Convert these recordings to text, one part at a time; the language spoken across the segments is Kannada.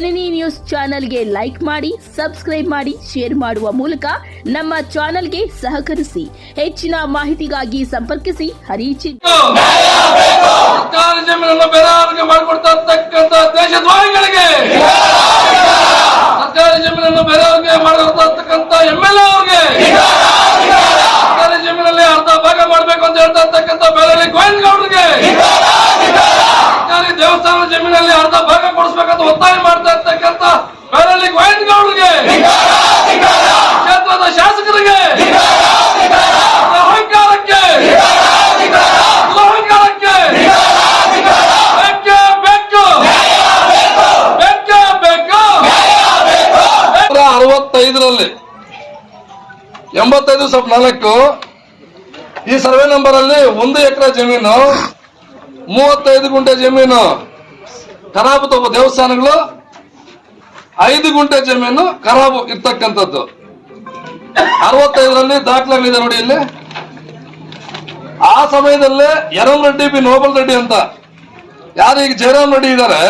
ಜನನಿ ನ್ಯೂಸ್ ಚಾನೆಲ್ಗೆ ಲೈಕ್ ಮಾಡಿ, ಸಬ್ಸ್ಕ್ರೈಬ್ ಮಾಡಿ, ಶೇರ್ ಮಾಡುವ ಮೂಲಕ ನಮ್ಮ ಚಾನೆಲ್ಗೆ ಸಹಕರಿಸಿ. ಹೆಚ್ಚಿನ ಮಾಹಿತಿಗಾಗಿ ಸಂಪರ್ಕಿಸಿ ಹರಿಚಿ ಜಮೀನಲ್ಲಿ ಅರ್ಧ ಭಾಗ ಮಾಡಬೇಕು ಅಂತ ಹೇಳ್ತಾ ಇರ್ತಕ್ಕಂಥ ಬೇರೆ ಗೋವಿಂದಗೌಡರಿಗೆ. ಸರ್ಕಾರಿ ದೇವಸ್ಥಾನ ಜಮೀನಲ್ಲಿ ಅರ್ಧ ಭಾಗ ಕೊಡಿಸ್ಬೇಕಂತ ಒತ್ತಾಯ ಮಾಡ್ತಾ ಇರ್ತಕ್ಕಂಥ ಬೇರೆ ಗೋವಿಂದಗೌಡರಿಗೆ. ಕ್ಷೇತ್ರದ ಶಾಸಕರಿಗೆ. ಅಹಂಕಾರಕ್ಕೆ ಅಹಂಕಾರಕ್ಕೆ ಅರವತ್ತೈದರಲ್ಲಿ ಎಂಬತ್ತೈದು ಸ್ವಲ್ಪ ನಾಲ್ಕು ಈ ಸರ್ವೆ ನಂಬರ್ ಅಲ್ಲಿ ಒಂದು ಎಕರೆ ಜಮೀನು ಮೂವತ್ತೈದು ಗುಂಟೆ ಜಮೀನು ಖರಾಬು ತಗೋ ದೇವಸ್ಥಾನಗಳು, ಐದು ಗುಂಟೆ ಜಮೀನು ಖರಾಬು ಇರ್ತಕ್ಕಂಥದ್ದು. ಅರವತ್ತೈದರಲ್ಲಿ ದಾಖಲಾಗಲಿದೆ ನೋಡಿ ಇಲ್ಲಿ. ಆ ಸಮಯದಲ್ಲೇ ಯರಂ ರೆಡ್ಡಿ ಬಿ ನೋಬಲ್ ರೆಡ್ಡಿ ಅಂತ. ಯಾರು ಈಗ ಜಯರಾಮ್ ರೆಡ್ಡಿ ಇದ್ದಾರೆ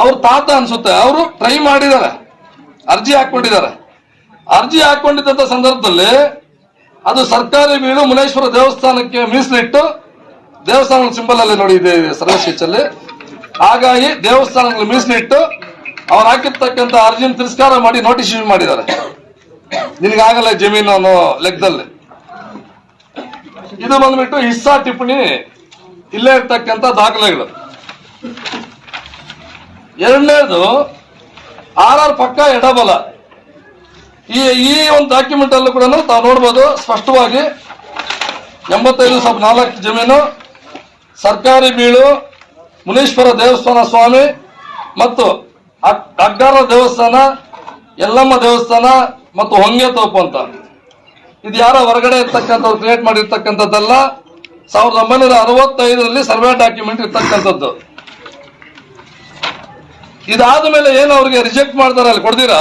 ಅವ್ರ ತಾತ ಅನ್ಸುತ್ತೆ, ಅವರು ಟ್ರೈ ಮಾಡಿದ್ದಾರೆ, ಅರ್ಜಿ ಹಾಕೊಂಡಿದ್ದಾರೆ ಅರ್ಜಿ ಹಾಕೊಂಡಿದ್ದಂತ ಸಂದರ್ಭದಲ್ಲಿ ಅದು ಸರ್ಕಾರಿ ಬೀಳು ಮುನೇಶ್ವರ ದೇವಸ್ಥಾನಕ್ಕೆ ಮೀಸಲಿಟ್ಟು ದೇವಸ್ಥಾನದ ಸಿಂಬಲ್ ಅಲ್ಲಿ ನೋಡಿ ಇದೆ ಸರ್ವೆ ಸ್ಕೆಚ್ ಹಾಗಾಗಿ ದೇವಸ್ಥಾನಗಳು ಮೀಸಲಿಟ್ಟು ಅವ್ರು ಹಾಕಿರ್ತಕ್ಕಂಥ ಅರ್ಜಿನ ತಿರಸ್ಕಾರ ಮಾಡಿ ನೋಟಿಸ್ ಇಶ್ಯೂ ಮಾಡಿದ್ದಾರೆ. ನಿನಗಾಗಲ್ಲ ಜಮೀನು ಅನ್ನೋ ಲೆಕ್ಕದಲ್ಲಿ. ಇದು ಬಂದ್ಬಿಟ್ಟು ಹಿಸ್ಸಾ ಟಿಪ್ಪಣಿ ಇಲ್ಲೇ ಇರ್ತಕ್ಕಂತ ದಾಖಲೆಗಳು. ಎರಡನೇದು ಆರ್ ಆರ್ ಪಕ್ಕ ಎಡಬಲ. ಈ ಈ ಒಂದು ಡಾಕ್ಯುಮೆಂಟ್ ಅಲ್ಲೂ ಕೂಡ ತಾವು ನೋಡ್ಬೋದು ಸ್ಪಷ್ಟವಾಗಿ ಎಂಬತ್ತೈದು ಸಬ್ ನಾಲ್ಕು ಜಮೀನು. ಸರ್ಕಾರಿ ಬೀಳು, ಮುನೀಶ್ವರ ದೇವಸ್ಥಾನ ಸ್ವಾಮಿ ಮತ್ತು ಅಗ್- ಅಗ್ಗಾರ ದೇವಸ್ಥಾನ, ಯಲ್ಲಮ್ಮ ದೇವಸ್ಥಾನ ಮತ್ತು ಹೊಂಗೆ ತೋಪು ಅಂತ. ಇದು ಯಾರ ಹೊರಗಡೆ ಇರ್ತಕ್ಕಂಥದ್ದು ಕ್ರಿಯೇಟ್ ಮಾಡಿರ್ತಕ್ಕಂಥದ್ದಲ್ಲ. ಸಾವಿರದ ಒಂಬೈನೂರ ಅರವತ್ತೈದರಲ್ಲಿ ಸರ್ವೆ ಡಾಕ್ಯುಮೆಂಟ್ ಇರ್ತಕ್ಕಂಥದ್ದು. ಇದಾದ ಮೇಲೆ ಏನು ಅವ್ರಿಗೆ ರಿಜೆಕ್ಟ್ ಮಾಡ್ತಾರೆ ಅಲ್ಲಿ ಕೊಡ್ದಿರಾ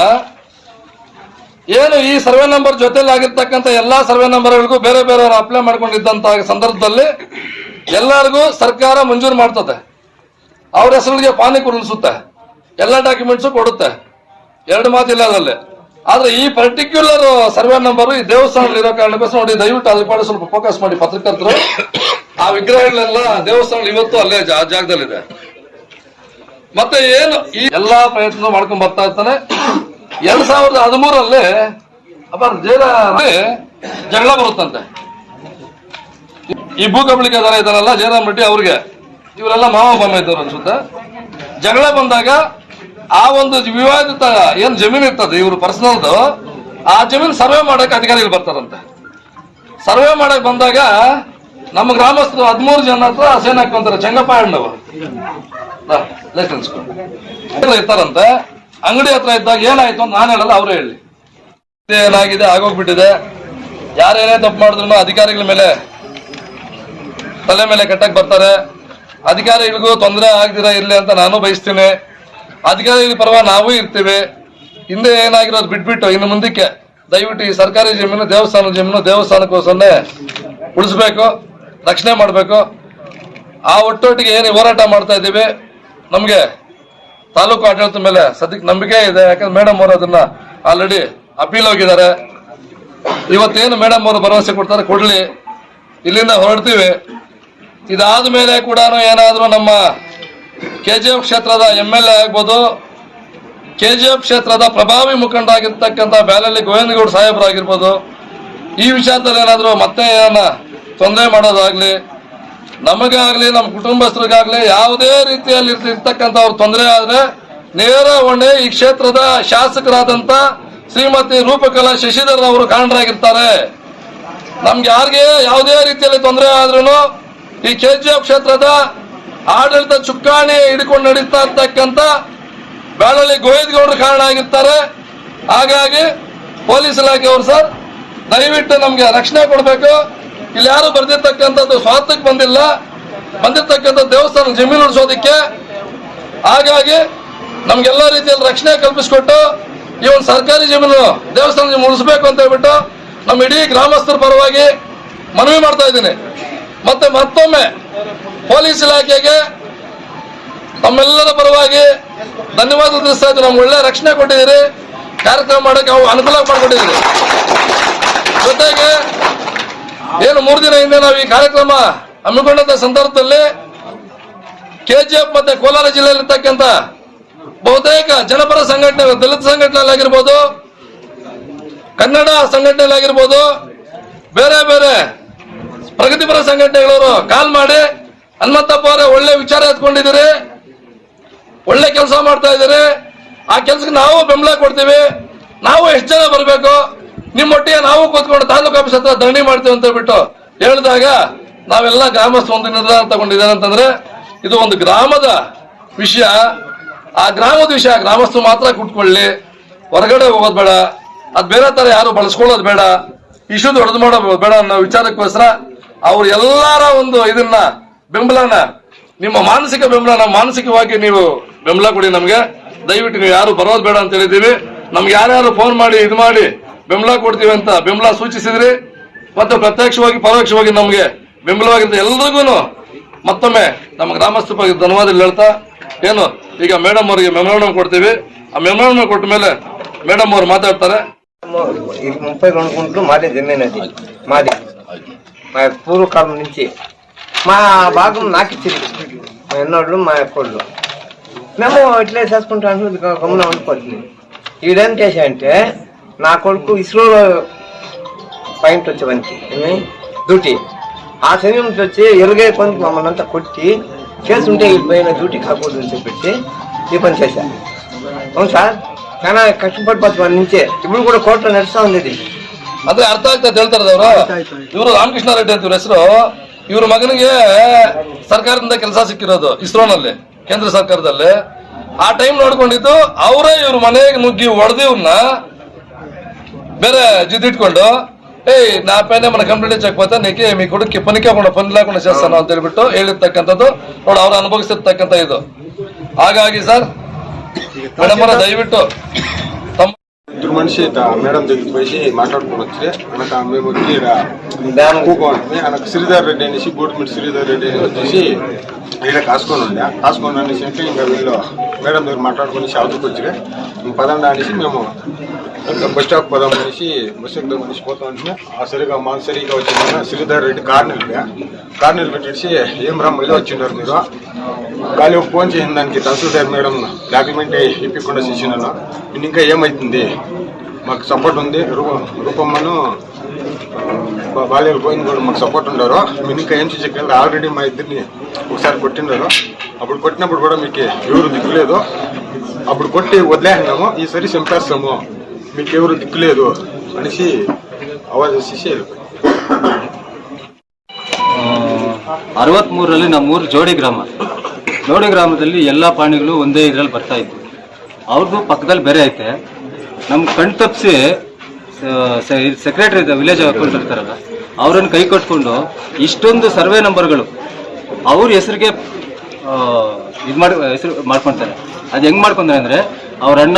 ಏನು ಈ ಸರ್ವೆ ನಂಬರ್ ಜೊತೆಲಿ ಆಗಿರ್ತಕ್ಕಂಥ ಎಲ್ಲಾ ಸರ್ವೆ ನಂಬರ್ಗಳಿಗೂ ಬೇರೆ ಬೇರೆಯವರು ಅಪ್ಲೈ ಮಾಡ್ಕೊಂಡಿದ್ದಂತ ಸಂದರ್ಭದಲ್ಲಿ ಎಲ್ಲರಿಗೂ ಸರ್ಕಾರ ಮಂಜೂರು ಮಾಡ್ತದೆ. ಅವ್ರ ಹೆಸರಿಗೆ ಪಾನಿ ಕುರುಳಿಸುತ್ತೆ ಎಲ್ಲ ಡಾಕ್ಯುಮೆಂಟ್ಸು ಕೊಡುತ್ತೆ. ಎರಡು ಮಾತಿಲ್ಲ ಅದರಲ್ಲಿ. ಆದ್ರೆ ಈ ಪರ್ಟಿಕ್ಯುಲರ್ ಸರ್ವೆ ನಂಬರ್ ಈ ದೇವಸ್ಥಾನದಲ್ಲಿ ಇರೋ ಕಾರಣಕ್ಕೋಸ್ಕರ ನೋಡಿ, ದಯವಿಟ್ಟು ಅದ್ರ ಕಡೆ ಸ್ವಲ್ಪ ಫೋಕಸ್ ಮಾಡಿ ಪತ್ರಕರ್ತರು. ಆ ವಿಗ್ರಹಗಳೆಲ್ಲ ದೇವಸ್ಥಾನ ಇವತ್ತು ಅಲ್ಲೇ ಜಾಗದಲ್ಲಿದೆ. ಮತ್ತೆ ಏನು ಈ ಎಲ್ಲಾ ಪ್ರಯತ್ನ ಮಾಡ್ಕೊಂಡ್ ಬರ್ತಾ ಇರ್ತಾನೆ. ಎರಡ್ ಸಾವಿರದ ಹದಿಮೂರಲ್ಲಿ ಅಬ್ಬ ಜಗಳ ಬರುತ್ತಂತೆ. ಈ ಭೂ ಕಬಳಿಕೆದಾರ ಇದಾರಲ್ಲ ಜಯರಾಮ್ ರೆಡ್ಡಿ ಅವ್ರಿಗೆ. ಇವರೆಲ್ಲ ಮಾವ ಮಾಮ ಇದ್ದವ್ರು ಅನ್ಸುತ್ತೆ. ಜಗಳ ಬಂದಾಗ ಆ ಒಂದು ವಿವಾದಿತ ಏನ್ ಜಮೀನು ಇರ್ತದೆ, ಇವರು ಪರ್ಸನಲ್ದು, ಆ ಜಮೀನು ಸರ್ವೆ ಮಾಡಕ್ ಅಧಿಕಾರಿಗಳು ಬರ್ತಾರಂತೆ. ಸರ್ವೆ ಮಾಡಕ್ ಬಂದಾಗ ನಮ್ಮ ಗ್ರಾಮಸ್ಥರು ಹದಿಮೂರು ಜನ ಹತ್ರ ಸೇನ್ ಹಾಕೊಂತಾರೆ ಚಂಗಪ್ಪ ಅಣ್ಣವರು. ಇರ್ತಾರಂತೆ. ಅಂಗಡಿ ಹತ್ರ ಇದ್ದಾಗ ಏನಾಯ್ತು ಅಂತ ನಾನು ಹೇಳಲ್ಲ, ಅವ್ರು ಹೇಳಿ. ಏನಾಗಿದೆ, ಆಗೋಗ್ಬಿಟ್ಟಿದೆ. ಯಾರೇನೇ ತಪ್ಪು ಮಾಡಿದ್ರು ಅಧಿಕಾರಿಗಳ ಮೇಲೆ ತಲೆ ಮೇಲೆ ಕಟ್ಟಕ್ ಬರ್ತಾರೆ. ಅಧಿಕಾರಿಗಳಿಗೂ ತೊಂದರೆ ಆಗದಿರ ಇರ್ಲಿ ಅಂತ ನಾನು ಬಯಸ್ತೀನಿ. ಅಧಿಕಾರಿಗಳ ಪರವಾಗಿ ನಾವು ಇರ್ತೀವಿ. ಹಿಂದೆ ಏನಾಗಿರೋದು ಬಿಟ್ಬಿಟ್ಟು ಇನ್ನು ಮುಂದಕ್ಕೆ ದಯವಿಟ್ಟು ಈ ಸರ್ಕಾರಿ ಜಮೀನು ದೇವಸ್ಥಾನ ಜಮೀನು ದೇವಸ್ಥಾನಕ್ಕೋಸ್ಕರನೇ ಉಳಿಸ್ಬೇಕು, ರಕ್ಷಣೆ ಮಾಡಬೇಕು. ಆ ಒಟ್ಟೊಟ್ಟಿಗೆ ಏನು ಹೋರಾಟ ಮಾಡ್ತಾ ಇದ್ದೀವಿ, ನಮಗೆ ತಾಲೂಕು ಆಡಳಿತದ ಮೇಲೆ ಸದ್ಯಕ್ಕೆ ನಂಬಿಕೆ ಇದೆ. ಯಾಕಂದ್ರೆ ಮೇಡಮ್ ಅವರು ಅದನ್ನ ಆಲ್ರೆಡಿ ಅಪೀಲ್ ಹೋಗಿದ್ದಾರೆ. ಇವತ್ತೇನು ಮೇಡಮ್ ಅವರು ಭರವಸೆ ಕೊಡ್ತಾರೆ, ಕೊಡ್ಲಿ. ಇಲ್ಲಿಂದ ಹೊರಡ್ತೀವಿ. ಇದಾದ ಮೇಲೆ ಕೂಡ ಏನಾದರೂ ನಮ್ಮ ಕೆ ಜಿ ಎಫ್ ಕ್ಷೇತ್ರದ ಎಂ ಎಲ್ ಎ ಆಗ್ಬೋದು. ಕೆ ಜಿ ಎಫ್ ಕ್ಷೇತ್ರದ ಪ್ರಭಾವಿ ಮುಖಂಡ ಆಗಿರ್ತಕ್ಕಂಥ ಬ್ಯಾಲಲ್ಲಿ ಗೋವಿಂದಗೌಡ ಸಾಹೇಬರಾಗಿರ್ಬೋದು. ಈ ವಿಚಾರದಲ್ಲಿ ಏನಾದರೂ ಮತ್ತೆ ಏನ ತೊಂದರೆ ಮಾಡೋದಾಗ್ಲಿ, ನಮಗಾಗ್ಲಿ, ನಮ್ಮ ಕುಟುಂಬಸ್ಥರಿಗಾಗಲಿ ಯಾವುದೇ ರೀತಿಯಲ್ಲಿ ಇರ್ತಕ್ಕಂಥ ಅವ್ರ ತೊಂದರೆ ಆದ್ರೆ ನೇರ ಹೊಣೆ ಈ ಕ್ಷೇತ್ರದ ಶಾಸಕರಾದಂತ ಶ್ರೀಮತಿ ರೂಪಕಲಾ ಶಶಿಧರ್ ಅವರು ಕಾರಣರಾಗಿರ್ತಾರೆ. ನಮ್ಗೆ ಯಾರಿಗೆ ಯಾವುದೇ ರೀತಿಯಲ್ಲಿ ತೊಂದರೆ ಆದ್ರೂ ಈ ಕೆ ಜಿ ಎಫ್ ಕ್ಷೇತ್ರದ ಆಡಳಿತ ಚುಕ್ಕಾಣಿ ಹಿಡ್ಕೊಂಡು ನಡೀತಾ ಇರ್ತಕ್ಕಂಥ ಬ್ಯಾಳಳ್ಳಿ ಗೋವಿಂದಗೌಡರು ಕಾರಣ ಆಗಿರ್ತಾರೆ. ಹಾಗಾಗಿ ಪೊಲೀಸ್ ಇಲಾಖೆಯವರು ಸರ್, ದಯವಿಟ್ಟು ನಮ್ಗೆ ರಕ್ಷಣೆ ಕೊಡಬೇಕು. ಇಲ್ಲಿ ಯಾರು ಬರ್ದಿರ್ತಕ್ಕಂಥದ್ದು ಸ್ವಾರ್ಥಕ್ಕೆ ಬಂದಿಲ್ಲ. ಬಂದಿರ್ತಕ್ಕಂಥ ದೇವಸ್ಥಾನ ಜಮೀನು ಉಳಿಸೋದಕ್ಕೆ. ಹಾಗಾಗಿ ನಮ್ಗೆಲ್ಲ ರೀತಿಯಲ್ಲಿ ರಕ್ಷಣೆ ಕಲ್ಪಿಸ್ಕೊಟ್ಟು ಈ ಒಂದು ಸರ್ಕಾರಿ ಜಮೀನು, ದೇವಸ್ಥಾನ ಉಳಿಸ್ಬೇಕು ಅಂತ ಹೇಳ್ಬಿಟ್ಟು ನಮ್ಮ ಇಡೀ ಗ್ರಾಮಸ್ಥರ ಪರವಾಗಿ ಮನವಿ ಮಾಡ್ತಾ ಇದ್ದೀನಿ. ಮತ್ತೆ ಮತ್ತೊಮ್ಮೆ ಪೊಲೀಸ್ ಇಲಾಖೆಗೆ ತಮ್ಮೆಲ್ಲರ ಪರವಾಗಿ ಧನ್ಯವಾದ ತಿಳಿಸ್ತಾ ಇದ್ದೀವಿ ನಮ್ಗೆ ಒಳ್ಳೆ ರಕ್ಷಣೆ ಕೊಟ್ಟಿದ್ದೀರಿ. ಕಾರ್ಯಕ್ರಮ ಮಾಡೋಕೆ ಅವು ಅನುಕೂಲ ಮಾಡಿಕೊಟ್ಟಿದ್ದೀರಿ. ಜೊತೆಗೆ ಏನು ಮೂರು ದಿನ ಹಿಂದೆ ನಾವು ಈ ಕಾರ್ಯಕ್ರಮ ಹಮ್ಮಿಕೊಂಡಂತ ಸಂದರ್ಭದಲ್ಲಿ ಕೆಜಿಎಫ್ ಮತ್ತೆ ಕೋಲಾರ ಜಿಲ್ಲೆಯಲ್ಲಿರ್ತಕ್ಕಂಥ ಬಹುತೇಕ ಜನಪರ ಸಂಘಟನೆ, ದಲಿತ ಸಂಘಟನೆಗಳಾಗಿರ್ಬೋದು ಕನ್ನಡ ಸಂಘಟನೆಗಳಾಗಿರ್ಬೋದು ಬೇರೆ ಬೇರೆ ಪ್ರಗತಿಪರ ಸಂಘಟನೆಗಳವರು ಕಾಲ್ ಮಾಡಿ, ಹನುಮಂತಪ್ಪ ಅವರೇ ಒಳ್ಳೆ ವಿಚಾರ ಎತ್ಕೊಂಡಿದ್ದೀರಿ, ಒಳ್ಳೆ ಕೆಲಸ ಮಾಡ್ತಾ ಇದ್ದೀರಿ, ಆ ಕೆಲಸಕ್ಕೆ ನಾವು ಬೆಂಬಲ ಕೊಡ್ತೀವಿ, ನಾವು ಎಷ್ಟು ಜನ ಬರಬೇಕು ನಿಮ್ಮೊಟ್ಟಿಗೆ ನಾವು ಕೂತ್ಕೊಂಡು ತಾಲೂಕು ಆಫೀಸ್ ಹತ್ರ ಧರಣಿ ಮಾಡ್ತೀವಿ ಅಂತ ಹೇಳ್ಬಿಟ್ಟು ಹೇಳಿದಾಗ ನಾವೆಲ್ಲ ಗ್ರಾಮಸ್ಥ ಒಂದು ನಿರ್ಧಾರ ತಗೊಂಡಿದ್ದೇನೆ ಅಂತಂದ್ರೆ, ಇದು ಒಂದು ಗ್ರಾಮದ ವಿಷಯ. ಆ ಗ್ರಾಮದ ವಿಷಯ ಗ್ರಾಮಸ್ಥರು ಮಾತ್ರ ಕುಟ್ಕೊಳ್ಳಿ ಹೊರಗಡೆ ಹೋಗೋದು ಬೇಡ, ಅದ್ ಬೇರೆ ತರ ಯಾರು ಬಳಸ್ಕೊಳ್ಳೋದು ಬೇಡ, ಇಶ್ಯೂ ದೊಡ್ಡದು ಮಾಡೋದು ಬೇಡ ಅನ್ನೋ ವಿಚಾರಕ್ಕೋಸ್ಕರ ಅವ್ರ ಎಲ್ಲರ ಒಂದು ಇದನ್ನ, ಬೆಂಬಲನ, ನಿಮ್ಮ ಮಾನಸಿಕ ಬೆಂಬಲನ, ಮಾನಸಿಕವಾಗಿ ನೀವು ಬೆಂಬಲ ಕೊಡಿ ನಮ್ಗೆ. ದಯವಿಟ್ಟು ನೀವು ಯಾರು ಬರೋದು ಬೇಡ ಅಂತ ಹೇಳಿದ್ದೀವಿ. ನಮ್ಗೆ ಯಾರ್ಯಾರು ಫೋನ್ ಮಾಡಿ, ಇದು ಮಾಡಿ ಬೆಂಬಲ ಕೊಡ್ತೀವಿ ಅಂತ ಬೆಂಬಲ ಸೂಚಿಸಿದ್ರಿ. ಮತ್ತು ಪ್ರತ್ಯಕ್ಷವಾಗಿ, ಪರೋಕ್ಷವಾಗಿ ನಮಗೆ ಬೆಂಬಲವಾಗಿದ್ದ ಎಲ್ರಿಗೂ ಮತ್ತೊಮ್ಮೆ ನಮ್ಮ ಗ್ರಾಮಸ್ಥವಾಗಿ ಧನ್ಯವಾದ ಹೇಳ್ತಾ, ಏನು, ಈಗ ಮೇಡಮ್ ಅವರಿಗೆ ಮೆಮೊರಾಂಡಮ್ ಕೊಡ್ತೀವಿ. ಆ ಮೆಮೊರಾಂಡಮ್ ಕೊಟ್ಟ ಮೇಲೆ ಮೇಡಮ್ ಅವ್ರು ಮಾತಾಡ್ತಾರೆ. ಮಾಡಿ ಮುಪ್ಪ ಮಾಡಿ. మా పూర్వకాలం నుంచి మా భాగం నాకు ఇచ్చింది మా ఎన్నోళ్ళు మా ఎప్పుడు మేము ఇట్లే చేసుకుంటాను గమన ఉండిపోతుంది. ఈడేం చేశాయంటే నా కొడుకు ఇస్రోలో పాయింట్ వచ్చేవానికి డ్యూటీ. ఆ సమయంలో వచ్చి ఎరుగే కొంత మమ్మల్ని అంతా కొట్టి చేస్తుంటే వెళ్ళిపోయిన డ్యూటీ కాకూడదు అని చెప్పి ఈ పని చేశాను అవును సార్ చాలా కష్టపడిపోతుంది నుంచే ఇప్పుడు కూడా కోర్టులో నడుస్తూ ఉంది ఇది ಅಂದ್ರೆ ಅರ್ಥ ಆಗ್ತದೆ ಹೇಳ್ತಾರದ ಅವರು. ಇವರು ರಾಮಕೃಷ್ಣ ರೆಡ್ಡಿ ಅಂತ ಇವ್ರ ಹೆಸರು. ಇವ್ರ ಮಗನಿಗೆ ಸರ್ಕಾರದಿಂದ ಕೆಲಸ ಸಿಕ್ಕಿರೋದು ಇಸ್ರೋನಲ್ಲಿ ಕೇಂದ್ರ ಸರ್ಕಾರದಲ್ಲಿ. ಆ ಟೈಮ್ ನೋಡ್ಕೊಂಡಿದ್ದು ಅವರೇ ಇವ್ರ ಮನೆಗೆ ನುಗ್ಗಿ ಹೊಡೆದು ಇವ್ರನ್ನ ಬೇರೆ ಜಿದ್ದಿಟ್ಕೊಂಡು ಏಯ್ ನಾ ಪೇನೆ ಮನ ಕಂಪ್ಲೇಂಟ್ ಚೆಕ್ ಬರ್ತಾ ನಿಕೆ ಮೀ ಕೊಡಕ್ಕೆ ಪನಿಕೆ ಹಾಕೊಂಡು ಪನ್ಲಾಕೊಂಡು ಶಾಸನ ಅಂತ ಹೇಳ್ಬಿಟ್ಟು ಹೇಳಿರ್ತಕ್ಕಂಥದ್ದು. ನೋಡಿ ಅವ್ರು ಅನುಭವಿಸಿರ್ತಕ್ಕಂಥ ಇದು. ಹಾಗಾಗಿ ಸರ್ ಮೇಡಮ್ ದಯವಿಟ್ಟು ತಮ್ಮ ఇద్దరు మనిషి మేడం దగ్గరికి పోయి మాట్లాడుకుని వచ్చి అనక మేము వచ్చి కూకోండి అనకు శ్రీధర్ రెడ్డి అనేసి గోడ్మిట్ శ్రీధర్ రెడ్డి అని వచ్చేసి ఈడ కాసుకొని ఉండే. కాసుకొని అనేసి అంటే ఇంకా వీళ్ళు మేడం దగ్గర మాట్లాడుకుని షాపుకి వచ్చి పదండి అనేసి మేము ఇంకా బస్ స్టాప్ పదం అనేసి బస్ ఎక్కుదాం అనేసి పోతాం అంటే ఆ సరిగా మా సరిగా వచ్చిందన్న శ్రీధర్ రెడ్డి కార్ నిలిపా కార్ నిలబెట్టేసి ఏం రా మళ్ళీ వచ్చిండారు మీరు? గాలి ఫోన్ చేసిన దానికి తహసీల్దార్ మేడం డాక్యుమెంట్ ఇప్పకుండా చేసినాను నేను ఇంకా ఏమవుతుంది మాకు సపోర్ట్ ఉంది రూ- రూపమ్మను బాల్యాలు పోయింది కూడా మాకు సపోర్ట్ ఉండరు మీరు ఇంకా ఏం చేసేకెళ్ళి ఆల్రెడీ మా ఇద్దరిని ఒకసారి కొట్టిండారు అప్పుడు కొట్టినప్పుడు కూడా మీకు ఎవరు దిక్కులేదు అప్పుడు కొట్టి వదిలేసినాము ఈసారి చంపేస్తాము మీకు ఎవరు దిక్కులేదు అనేసి అవాజ్ వేసేసి వెళ్ళిపోయి ಅರವತ್ಮೂರರಲ್ಲಿ ನಮ್ಮೂರು ಜೋಡಿ ಗ್ರಾಮ ಜೋಡಿ ಗ್ರಾಮದಲ್ಲಿ ಎಲ್ಲ ಪ್ರಾಣಿಗಳು ಒಂದೇ ಇದರಲ್ಲಿ ಬರ್ತಾ ಇದ್ವು ಅವ್ರದ್ದು ಪಕ್ಕದಲ್ಲಿ ಬೇರೆ ಐತೆ ನಮ್ಮ ಕಣ್ ತಪ್ಪಿಸಿ ಸೆಕ್ರೆಟರಿ ವಿಲೇಜ್ ಅಕೌಂಟ್ ಇರ್ತಾರಲ್ಲ ಅವರನ್ನು ಕೈ ಕಟ್ಕೊಂಡು ಇಷ್ಟೊಂದು ಸರ್ವೆ ನಂಬರ್ಗಳು ಅವ್ರ ಹೆಸರಿಗೆ ಇದು ಮಾಡಿ, ಹೆಸರು ಮಾಡ್ಕೊತಾರೆ. ಅದು ಹೆಂಗೆ ಮಾಡ್ಕೊಂತಾರೆ ಅಂದರೆ, ಅವ್ರ ಅಣ್ಣ,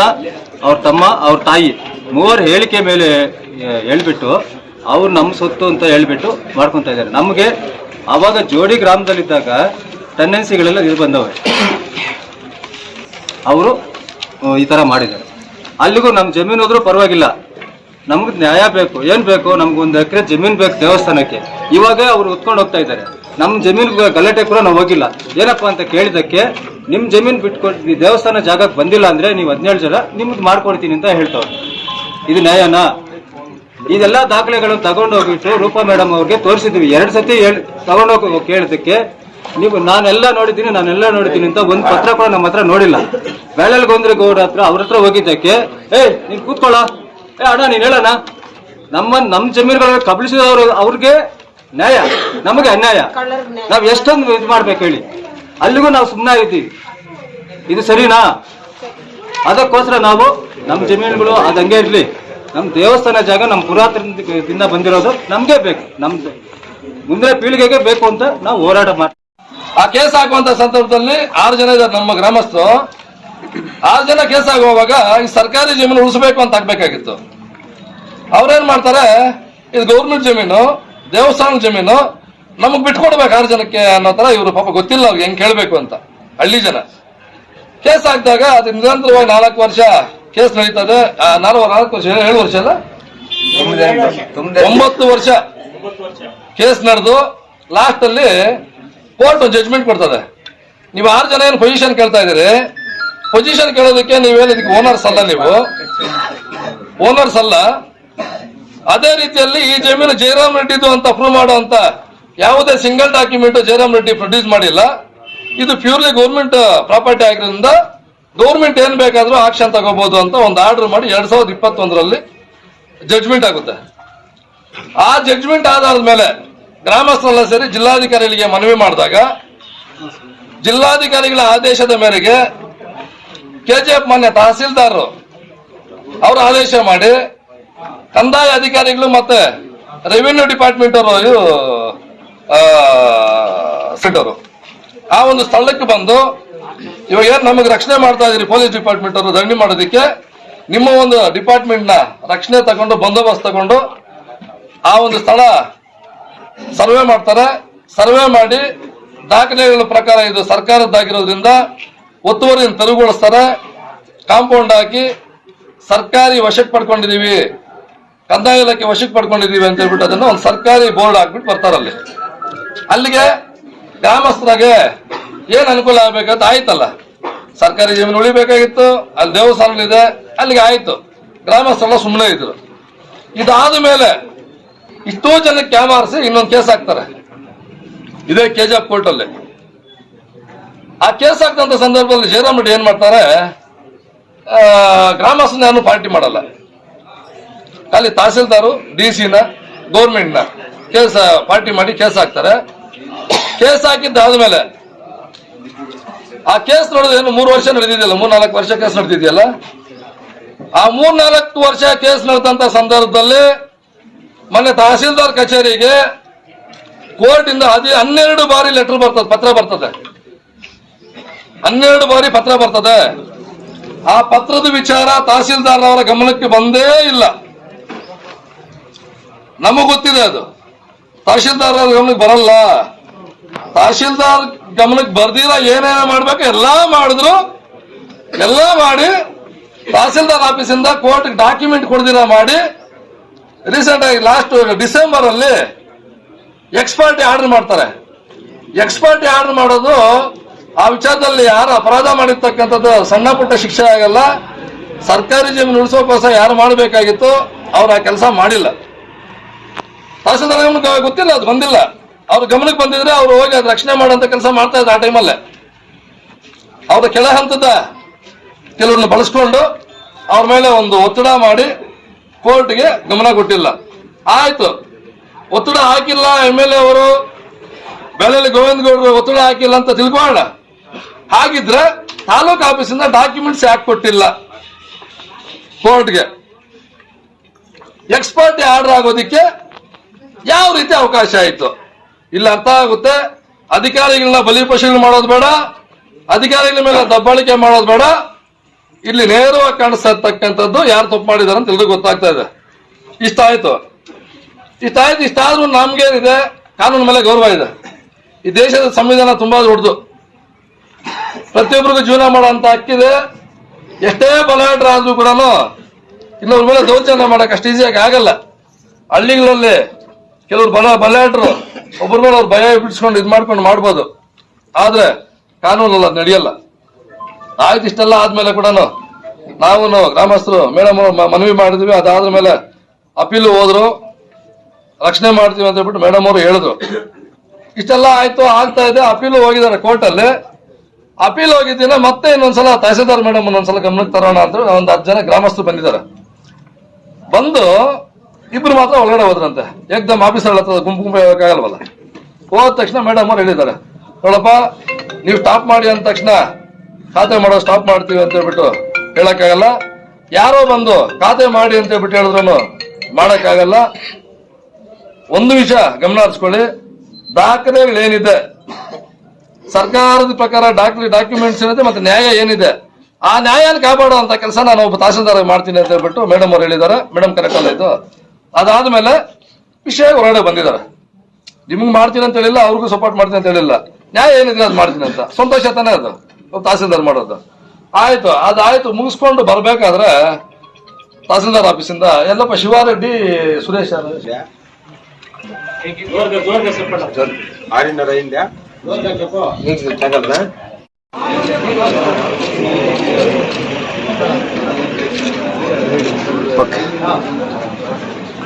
ಅವ್ರ ತಮ್ಮ, ಅವ್ರ ತಾಯಿ ಮೂವರ ಹೇಳಿಕೆ ಮೇಲೆ ಹೇಳ್ಬಿಟ್ಟು ಅವ್ರು ನಮ್ಮ ಸೊತ್ತು ಅಂತ ಹೇಳ್ಬಿಟ್ಟು ಮಾಡ್ಕೊತಾ ಇದ್ದಾರೆ. ನಮಗೆ ಆವಾಗ ಜೋಡಿ ಗ್ರಾಮದಲ್ಲಿದ್ದಾಗ ಟೆಂಡೆನ್ಸಿಗಳೆಲ್ಲ ಇದು ಬಂದವೆ ಅವರು ಈ ಥರ ಮಾಡಿದ್ದಾರೆ. ಅಲ್ಲಿಗೂ ನಮ್ಮ ಜಮೀನು ಹೋದ್ರೂ ಪರವಾಗಿಲ್ಲ. ನಮ್ಗೆ ನ್ಯಾಯ ಬೇಕು, ಏನು ಬೇಕು? ನಮ್ಗೆ ಒಂದು ಎಕರೆ ಜಮೀನು ಬೇಕು ದೇವಸ್ಥಾನಕ್ಕೆ. ಇವಾಗ ಅವ್ರು ಉತ್ಕೊಂಡು ಹೋಗ್ತಾ ಇದ್ದಾರೆ. ನಮ್ಮ ಜಮೀನು ಗಲಾಟೆ ಕೂಡ ನಾವು ಹೋಗಿಲ್ಲ. ಏನಪ್ಪ ಅಂತ ಕೇಳಿದಕ್ಕೆ ನಿಮ್ಮ ಜಮೀನು ಬಿಟ್ಕೊಂಡು ದೇವಸ್ಥಾನ ಜಾಗಕ್ಕೆ ಬಂದಿಲ್ಲ ಅಂದರೆ ನೀವು ಹದಿನೇಳು ಜನ ನಿಮ್ಗೆ ಮಾಡ್ಕೊಡ್ತೀನಿ ಅಂತ ಹೇಳ್ತವ್ರು. ಇದು ನ್ಯಾಯನಾ? ಇದೆಲ್ಲ ದಾಖಲೆಗಳನ್ನು ತಗೊಂಡೋಗ್ಬಿಟ್ಟು ರೂಪಾ ಮೇಡಮ್ ಅವ್ರಿಗೆ ತೋರಿಸಿದ್ವಿ. ಎರಡು ಸತಿ ಹೇಳಿ, ತಗೊಂಡೋಗಿ ಕೇಳಿದ್ದಕ್ಕೆ ನೀವು ನಾನೆಲ್ಲ ನೋಡಿದ್ದೀನಿ ನಾನೆಲ್ಲ ನೋಡಿದ್ದೀನಿ ಅಂತ ಒಂದು ಪತ್ರ ಕೂಡ ನಮ್ಮ ಹತ್ರ ನೋಡಿಲ್ಲ. ಬೇಳಲ್ಗೊಂದ್ರೆ ಗೌಡ್ರ ಹತ್ರ ಅವ್ರ ಹತ್ರ ಹೋಗಿದ್ದಕ್ಕೆ. ಏಯ್ ನೀನ್ ಕೂತ್ಕೊಳ್ಳ ಏ ಅಣ್ಣ ನೀನ್ ಹೇಳಣ ನಮ್ಮ ನಮ್ಮ ಜಮೀನುಗಳ ಕಬಳಿಸಿದವರು ಅವ್ರಿಗೆ ನ್ಯಾಯ ನಮಗೆ ಅನ್ಯಾಯ. ನಾವ್ ಎಷ್ಟೊಂದು ಇದ್ ಮಾಡ್ಬೇಕು ಹೇಳಿ. ಅಲ್ಲಿಗೂ ನಾವು ಸುಮ್ಮನೆ ಇದ್ದೀವಿ ಇದು ಸರಿನಾ? ಅದಕ್ಕೋಸ್ಕರ ನಾವು ನಮ್ಮ ಜಮೀನುಗಳು ಅದು ಇರ್ಲಿ. ನಮ್ ನಮ್ಮ ದೇವಸ್ಥಾನ ಜಾಗ ನಮ್ಮ ಪುರಾತನದಿಂದ ಬಂದಿರೋದು ನಮಗೆ ಬೇಕು. ನಮ್ದು ಮುಂದಿನ ಪೀಳಿಗೆಗೆ ಬೇಕು ಅಂತ ನಾವು ಹೋರಾಟ ಮಾಡ್ತೀವಿ. ಆ ಕೇಸ್ ಹಾಕುವಂತ ಸಂದರ್ಭದಲ್ಲಿ ಆರು ಜನ ಇದ್ದಾರೆ ನಮ್ಮ ಗ್ರಾಮಸ್ಥರು. ಆರು ಜನ ಕೇಸ್ ಆಗುವಾಗ ಈ ಸರ್ಕಾರಿ ಜಮೀನು ಉಳಿಸಬೇಕು ಅಂತ ಹಾಕ್ಬೇಕಾಗಿತ್ತು ಅವ್ರೇನ್ ಮಾಡ್ತಾರೆ? ಇದು ಗೌರ್ಮೆಂಟ್ ಜಮೀನು ದೇವಸ್ಥಾನ ಜಮೀನು ನಮಗ್ ಬಿಟ್ಕೊಡ್ಬೇಕು ಆರು ಜನಕ್ಕೆ ಅನ್ನೋ ತರ ಇವರು ಪಾಪ ಗೊತ್ತಿಲ್ಲ ಅವ್ರಿಗೆ ಹೆಂಗ್ ಕೇಳ್ಬೇಕು ಅಂತ ಹಳ್ಳಿ ಜನ. ಕೇಸ್ ಹಾಕಿದಾಗ ಅದು ನಿರಂತರವಾಗಿ ನಾಲ್ಕು ವರ್ಷ ಕೇಸ್ ನಡೀತದೆ. ನಾಲ್ಕು ನಾಲ್ಕು ವರ್ಷ ಏಳು ಏಳು ವರ್ಷ ಅಲ್ಲ? ಒಂಬತ್ತು ವರ್ಷ ಕೇಸ್ ನಡೆದು ಲಾಸ್ಟ್ ಅಲ್ಲಿ ಕೋರ್ಟ್ ಜಜ್ಮೆಂಟ್ ಕೊಡ್ತದೆ. ನೀವು ಆರು ಜನ ಏನು ಪೊಸಿಷನ್ ಕೇಳ್ತಾ ಇದ್ದೀರಿ? ಪೊಸಿಷನ್ ಕೇಳೋದಕ್ಕೆ ನೀವೇನು ಇದಕ್ಕೆ ಓನರ್ಸ್ ಅಲ್ಲ ನೀವು. ಓನರ್ಸ್ ಅಲ್ಲ ಅದೇ ರೀತಿಯಲ್ಲಿ ಈ ಜಮೀನು ಜಯರಾಮ್ ರೆಡ್ಡಿದು ಅಂತ ಪ್ರೂವ್ ಅಂತ ಯಾವುದೇ single document Jayaram Reddy produce ಮಾಡಿಲ್ಲ. ಇದು ಪ್ಯೂರ್ಲಿ ಗೌರ್ಮೆಂಟ್ ಪ್ರಾಪರ್ಟಿ ಆಗಿರೋದ್ರಿಂದ ಗೌರ್ಮೆಂಟ್ ಏನ್ ಬೇಕಾದ್ರೂ ಆಕ್ಷನ್ ತಗೋಬಹುದು ಅಂತ ಒಂದು ಆರ್ಡರ್ ಮಾಡಿ ಎರಡ್ ಸಾವಿರದ ಇಪ್ಪತ್ತೊಂದರಲ್ಲಿ ಜಡ್ಜ್ಮೆಂಟ್ ಆಗುತ್ತೆ. ಆ ಜಡ್ಜ್ಮೆಂಟ್ ಆಧಾರದ ಮೇಲೆ ಗ್ರಾಮಸ್ಥರೆಲ್ಲ ಸೇರಿ ಜಿಲ್ಲಾಧಿಕಾರಿಗಳಿಗೆ ಮನವಿ ಮಾಡಿದಾಗ ಜಿಲ್ಲಾಧಿಕಾರಿಗಳ ಆದೇಶದ ಮೇರೆಗೆ ಕೆಜಿಎಫ್ ಮಾನ್ಯ ತಹಸೀಲ್ದಾರರು ಅವರು ಆದೇಶ ಮಾಡಿ ಕಂದಾಯ ಅಧಿಕಾರಿಗಳು ಮತ್ತೆ ರೆವಿನ್ಯೂ ಡಿಪಾರ್ಟ್ಮೆಂಟ್ ಅವರು ಸಿಟ್ಟರು ಆ ಒಂದು ಸ್ಥಳಕ್ಕೆ ಬಂದು ಇವಾಗ ಏನು ನಮಗೆ ರಕ್ಷಣೆ ಮಾಡ್ತಾ ಇದ್ರಿ ಪೊಲೀಸ್ ಡಿಪಾರ್ಟ್ಮೆಂಟ್ ಅವರು ದಂಡಿ ಮಾಡೋದಕ್ಕೆ, ನಿಮ್ಮ ಒಂದು ಡಿಪಾರ್ಟ್ಮೆಂಟ್ನ ರಕ್ಷಣೆ ತಗೊಂಡು, ಬಂದೋಬಸ್ತ್ ತಗೊಂಡು ಆ ಒಂದು ಸ್ಥಳ ಸರ್ವೆ ಮಾಡ್ತಾರೆ. ಸರ್ವೆ ಮಾಡಿ ದಾಖಲೆಗಳ ಪ್ರಕಾರ ಇದು ಸರ್ಕಾರದ್ದಾಗಿರೋದ್ರಿಂದ ಒತ್ತುವರಿಯನ್ನು ತೆರವುಗೊಳಿಸ್ತಾರೆ. ಕಾಂಪೌಂಡ್ ಹಾಕಿ ಸರ್ಕಾರಿ ವಶಕ್ಕೆ ಪಡ್ಕೊಂಡಿದೀವಿ ಕಂದಾಯ ಇಲಾಖೆ ವಶಕ್ಕೆ ಪಡ್ಕೊಂಡಿದೀವಿ ಅಂತ ಹೇಳ್ಬಿಟ್ಟು ಅದನ್ನು ಒಂದು ಸರ್ಕಾರಿ ಬೋರ್ಡ್ ಹಾಕ್ಬಿಟ್ಟು ಬರ್ತಾರಲ್ಲಿ ಅಲ್ಲಿಗೆ ಗ್ರಾಮಸ್ಥರಾಗೆ ಏನು ಅನುಕೂಲ ಆಗ್ಬೇಕಂತ ಆಯ್ತಲ್ಲ. ಸರ್ಕಾರಿ ಜಮೀನು ಉಳಿಬೇಕಾಗಿತ್ತು, ಅಲ್ಲಿ ದೇವಸ್ಥಾನಗಳಿದೆ, ಅಲ್ಲಿಗೆ ಆಯ್ತು. ಗ್ರಾಮಸ್ಥರೆಲ್ಲ ಸುಮ್ಮನೆ ಇದ್ರು. ಇದಾದ ಮೇಲೆ ಇಷ್ಟೋ ಜನ ಕ್ಯಾಮಾರಿಸಿ ಇನ್ನೊಂದು ಕೇಸ್ ಹಾಕ್ತಾರೆ. ಇದೇ ಕೆಜಿಎಫ್ ಕೋರ್ಟ್ ಅಲ್ಲಿ. ಆ ಕೇಸ್ ಹಾಕ್ತಂತ ಸಂದರ್ಭದಲ್ಲಿ ಜಯರಾಮ್ ರೆಡ್ಡಿ ಏನ್ ಮಾಡ್ತಾರೆ? ಗ್ರಾಮಸ್ಥನ ಯಾರು ಪಾರ್ಟಿ ಮಾಡಲ್ಲ. ಖಾಲಿ ತಹಸೀಲ್ದಾರು ಡಿ ಸಿನ ಗೌರ್ಮೆಂಟ್ನ ಕೇಸ್, ಪಾರ್ಟಿ ಮಾಡಿ ಕೇಸ್ ಹಾಕ್ತಾರೆ. ಕೇಸ್ ಹಾಕಿದ್ದಾದ್ಮೇಲೆ ಆ ಕೇಸ್ ನೋಡಿದ್ರೆ ಮೂರು ವರ್ಷ ನಡೆದಿದೆಯಲ್ಲ ಮೂರ್ ನಾಲ್ಕು ವರ್ಷ ಕೇಸ್ ನಡೆದಿದೆಯಲ್ಲ? ಆ ಮೂರ್ ನಾಲ್ಕು ವರ್ಷ ಕೇಸ್ ನಡೆದಂತ ಸಂದರ್ಭದಲ್ಲಿ ಮೊನ್ನೆ ತಹಸೀಲ್ದಾರ್ ಕಚೇರಿಗೆ ಕೋರ್ಟ್ ಇಂದ ಹದಿ ಹನ್ನೆರಡು ಬಾರಿ ಲೆಟರ್ ಬರ್ತದೆ, ಪತ್ರ ಬರ್ತದೆ. ಹನ್ನೆರಡು ಬಾರಿ ಪತ್ರ ಬರ್ತದೆ. ಆ ಪತ್ರದ ವಿಚಾರ ತಹಸೀಲ್ದಾರ್ ಅವರ ಗಮನಕ್ಕೆ ಬಂದೇ ಇಲ್ಲ. ನಮಗ್ ಗೊತ್ತಿದೆ ಅದು. ತಹಶೀಲ್ದಾರ್ ಅವರ ಗಮನಕ್ಕೆ ಬರಲ್ಲ. ತಹಶೀಲ್ದಾರ್ ಗಮನಕ್ಕೆ ಬರ್ದಿರ ಏನೇನ ಮಾಡ್ಬೇಕು ಎಲ್ಲಾ ಮಾಡಿದ್ರು, ಎಲ್ಲಾ ಮಾಡಿ ತಹಸೀಲ್ದಾರ್ ಆಫೀಸಿಂದ ಕೋರ್ಟ್ ಡಾಕ್ಯುಮೆಂಟ್ ಕೊಡ್ದಿರ ಮಾಡಿ ರೀಸೆಂಟ್ ಆಗಿ ಲಾಸ್ಟ್ ಡಿಸೆಂಬರ್ ಅಲ್ಲಿ ಎಕ್ಸ್ಪರ್ಟ್ ಆರ್ಡರ್ ಮಾಡ್ತಾರೆ. ಎಕ್ಸ್ಪರ್ಟ್ ಆರ್ಡರ್ ಮಾಡೋದು ಆ ವಿಚಾರದಲ್ಲಿ ಯಾರು ಅಪರಾಧ ಮಾಡಿರ್ತಕ್ಕಂಥದ್ದು ಸಣ್ಣ ಪುಟ್ಟ ಶಿಕ್ಷೆ ಆಗಲ್ಲ. ಸರ್ಕಾರಿ ಜಮೀನು ಉಳಿಸೋಕೋಸ್ಕರ ಯಾರು ಮಾಡಬೇಕಾಗಿತ್ತು, ಅವ್ರು ಆ ಕೆಲಸ ಮಾಡಿಲ್ಲ. ತಹಸೀಲ್ದಾರ್ ಗೊತ್ತಿಲ್ಲ, ಅದು ಬಂದಿಲ್ಲ. ಅವ್ರ ಗಮನಕ್ಕೆ ಬಂದಿದ್ರೆ ಅವ್ರು ಹೋಗಿ ಅದು ರಕ್ಷಣೆ ಮಾಡುವಂತ ಕೆಲಸ ಮಾಡ್ತಾ ಇದ್ದ ಆ ಟೈಮಲ್ಲೇ ಅವ್ರ ಕೆಳ ಹಂತದ ಕೆಲವ್ರನ್ನ ಬಳಸ್ಕೊಂಡು ಅವ್ರ ಮೇಲೆ ಒಂದು ಒತ್ತಡ ಮಾಡಿ ಕೋರ್ಟ್ಗೆ ಗಮನ ಕೊಟ್ಟಿಲ್ಲ. ಆಯ್ತು. ಒತ್ತಡ ಹಾಕಿಲ್ಲ ಎಂ ಎಲ್ ಎ ಅವರು. ಬೆಳೆಯಲ್ಲಿ ಗೋವಿಂದ ಗೌಡರು ಒತ್ತಡ ಹಾಕಿಲ್ಲ ಅಂತ ತಿಳ್ಕೊಳ್ಳೋಣ ಹಾಗಿದ್ರೆ ತಾಲೂಕು ಆಫೀಸಿಂದ ಡಾಕ್ಯುಮೆಂಟ್ಸ್ ಯಾಕೆ ಕೊಟ್ಟಿಲ್ಲ? ಕೋರ್ಟ್ಗೆ. ಎಕ್ಸ್ಪರ್ಟ್ ಆರ್ಡರ್ ಆಗೋದಿಕ್ಕೆ ಯಾವ ರೀತಿ ಅವಕಾಶ ಆಯಿತು? ಇಲ್ಲ, ಅರ್ಥ ಆಗುತ್ತೆ. ಅಧಿಕಾರಿಗಳನ್ನ ಬಲಿಪಶೀಲನೆ ಮಾಡೋದು ಬೇಡ. ಅಧಿಕಾರಿಗಳ ಮೇಲೆ ದಬ್ಬಾಳಿಕೆ ಮಾಡೋದು ಬೇಡ. ಇಲ್ಲಿ ನೇರವಾಗಿ ಕಾಣಿಸ್ತಕ್ಕಂಥದ್ದು ಯಾರು ತಪ್ಪು ಮಾಡಿದಾರೆ ಅಂತ ಎಲ್ರಿಗೂ ಗೊತ್ತಾಗ್ತಾ ಇದೆ. ಇಷ್ಟ ಆಯ್ತು ಇಷ್ಟ ಆಯ್ತು ಇಷ್ಟ ಆದ್ರೂ ನಮ್ಗೇನಿದೆ, ಕಾನೂನು ಮೇಲೆ ಗೌರವ ಇದೆ. ಈ ದೇಶದ ಸಂವಿಧಾನ ತುಂಬಾ ದೊಡ್ಡದು. ಪ್ರತಿಯೊಬ್ಬರಿಗೂ ಜೀವನ ಮಾಡುವಂತ ಹಕ್ಕಿದೆ. ಎಷ್ಟೇ ಬಲಾಢ್ಯರಾದ್ರೂ ಕೂಡ ಇನ್ನೊಬ್ರ ಮೇಲೆ ದೌರ್ಜನ್ಯ ಮಾಡಕ್ ಅಷ್ಟು ಈಸಿಯಾಗಿ ಆಗಲ್ಲ. ಹಳ್ಳಿಗಳಲ್ಲಿ ಕೆಲವರು ಬಲ ಬಲಾಢ್ಯರು ಒಬ್ಬರ ಮೇಲೆ ಅವ್ರು ಭಯ ಬಿಡಿಸ್ಕೊಂಡು ಇದು ಮಾಡ್ಕೊಂಡು ಮಾಡ್ಬೋದು. ಆದ್ರೆ ಕಾನೂನಲ್ಲ, ನಡೆಯಲ್ಲ. ಆಯ್ತು, ಇಷ್ಟೆಲ್ಲ ಆದ್ಮೇಲೆ ಕೂಡ ನಾವು ಗ್ರಾಮಸ್ಥರು ಮೇಡಮ್ ಮನವಿ ಮಾಡಿದ್ವಿ ಅದಾದ ಮೇಲೆ ಅಪೀಲು ಹೋದ್ರು, ರಕ್ಷಣೆ ಮಾಡ್ತೀವಿ ಅಂತ ಹೇಳ್ಬಿಟ್ಟು ಮೇಡಮ್ ಅವರು ಹೇಳಿದ್ರು. ಇಷ್ಟೆಲ್ಲ ಆಯ್ತು, ಆಗ್ತಾ ಇದೆ, ಅಪೀಲು ಹೋಗಿದ್ದಾರೆ ಕೋರ್ಟಲ್ಲಿ. ಅಪೀಲ್ ಹೋಗಿದ್ದೀನ ಮತ್ತೆ ಇನ್ನೊಂದ್ಸಲ ತಹಸೀಲ್ದಾರ್ ಮೇಡಮ್ ಒಂದೊಂದ್ಸಲ ಗಮನಕ್ಕೆ ತರೋಣ ಅಂತ ಒಂದು ಹತ್ತು ಜನ ಗ್ರಾಮಸ್ಥರು ಬಂದಿದ್ದಾರೆ. ಬಂದು ಇಬ್ರು ಮಾತ್ರ ಒಳಗಡೆ ಹೋದ್ರಂತೆ. ಏಕ್ದಮ್ ಆಫೀಸರ್ ಹತ್ರ ಗುಂಪು ಗುಂಪು ಹೋಗಕ್ಕಾಗಲ್ವಲ್ಲ ಹೋದ ತಕ್ಷಣ ಮೇಡಮ್ ಅವ್ರು ಹೇಳಿದ್ದಾರೆ, ನೋಡಪ್ಪ, ನೀವು ಸ್ಟಾಪ್ ಮಾಡಿ ಅಂದ ತಕ್ಷಣ ಖಾತೆ ಮಾಡೋ ಸ್ಟಾಪ್ ಮಾಡ್ತೀವಿ ಅಂತ ಹೇಳ್ಬಿಟ್ಟು ಹೇಳಕ್ಕಾಗಲ್ಲ. ಯಾರೋ ಬಂದು ಖಾತೆ ಮಾಡಿ ಅಂತ ಹೇಳ್ಬಿಟ್ಟು ಹೇಳಿದ್ರು ಮಾಡಕ್ಕಾಗಲ್ಲ. ಒಂದು ವಿಷಯ ಗಮನ ಹರಿಸ್ಕೊಳ್ಳಿ. ದಾಖಲೆಗಳೇನಿದೆ ಸರ್ಕಾರದ ಪ್ರಕಾರ ಡಾಕ್ಯುಮೆಂಟ್ ಡಾಕ್ಯುಮೆಂಟ್ಸ್ ಏನಿದೆ ಮತ್ತೆ ನ್ಯಾಯ ಏನಿದೆ? ಆ ನ್ಯಾಯನ ಅಂತ ಕೆಲಸ ನಾನು ಒಬ್ಬ ತಹಸೀಲ್ದಾರ್ ಮಾಡ್ತೀನಿ ಅಂತ ಹೇಳ್ಬಿಟ್ಟು ಮೇಡಮ್ ಅವ್ರು ಹೇಳಿದ್ದಾರೆ. ಮೇಡಮ್ ಕರೆಕ್ಟ್ ಅಲ್ಲ ಇದು. ಅದಾದ್ಮೇಲೆ ವಿಷಯ ಹೊರಗಡೆ ಬಂದಿದ್ದಾರೆ. ನಿಮ್ಗೆ ಮಾಡ್ತೀನಿ ಅಂತ ಹೇಳಿಲ್ಲ, ಅವ್ರಿಗೂ ಸಪೋರ್ಟ್ ಮಾಡ್ತೀನಿ ಅಂತ ಹೇಳಿಲ್ಲ. ನ್ಯಾಯ ಏನಿದೆ ಅದು ಮಾಡ್ತೀನಿ ಅಂತ. ಸಂತೋಷ ತಾನೇ ಅದು? ತಹಸೀಲ್ದಾರ್ ಮಾಡೋದು. ಆಯ್ತು ಅದಾಯ್ತು ಮುಗಿಸ್ಕೊಂಡು ಬರ್ಬೇಕಾದ್ರೆ ತಹಸೀಲ್ದಾರ್ ಆಫೀಸಿಂದ ಎಲ್ಲಪ್ಪ ಶಿವಾರೆಡ್ಡಿ ಸುರೇಶ್.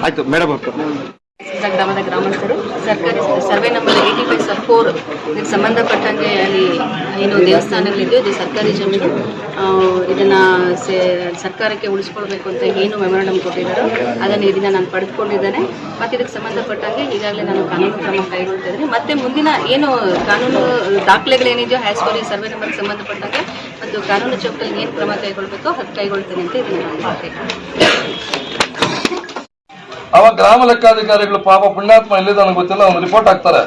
ಆಯ್ತು ಮೇಡಮ್ ಗ್ರಾಮದ ಗ್ರಾಮಸ್ಥರು. ಸರ್ಕಾರಿ survey number eighty five sir four ಇದಕ್ಕೆ ಸಂಬಂಧಪಟ್ಟಂಗೆ ಅಲ್ಲಿ ಏನು ದೇವಸ್ಥಾನಗಳಿದೆಯೋ ಇದು ಸರ್ಕಾರಿ ಜಮೀನು. ಇದನ್ನು ಸರ್ಕಾರಕ್ಕೆ ಉಳಿಸ್ಕೊಳ್ಬೇಕು ಅಂತ ಏನು ಮೆಮೊರಂಡಮ್ ಕೊಟ್ಟಿದ್ದಾರೋ ಅದನ್ನು ಇದನ್ನ ನಾನು ಪಡೆದುಕೊಂಡಿದ್ದೇನೆ. ಮತ್ತು ಇದಕ್ಕೆ ಸಂಬಂಧಪಟ್ಟಂಗೆ ಈಗಾಗಲೇ ನಾನು ಕಾನೂನು ಕ್ರಮ ಕೈಗೊಳ್ತಾ ಮತ್ತೆ ಮುಂದಿನ ಏನು ಕಾನೂನು ದಾಖಲೆಗಳೇನಿದೆಯೋ ಹ್ಯಾಸ್ ಪರ್ ಈ ಸರ್ವೆ ನಂಬರ್ಗೆ ಸಂಬಂಧಪಟ್ಟಂಗೆ ಮತ್ತು ಕಾನೂನು ಚೌಕಲ್ಲಿ ಏನು ಕ್ರಮ ಕೈಗೊಳ್ಬೇಕೋ ಅದು ಕೈಗೊಳ್ತೇನೆ ಅಂತ ಇದನ್ನು ನಾನು ಅವಾಗ ಗ್ರಾಮ ಲೆಕ್ಕಾಧಿಕಾರಿಗಳು ಪಾಪ ಪುಣ್ಯಾತ್ಮ ಎಲ್ಲಿದೆ ನನಗೆ ಗೊತ್ತಿಲ್ಲ ಒಂದು ರಿಪೋರ್ಟ್ ಹಾಕ್ತಾರೆ.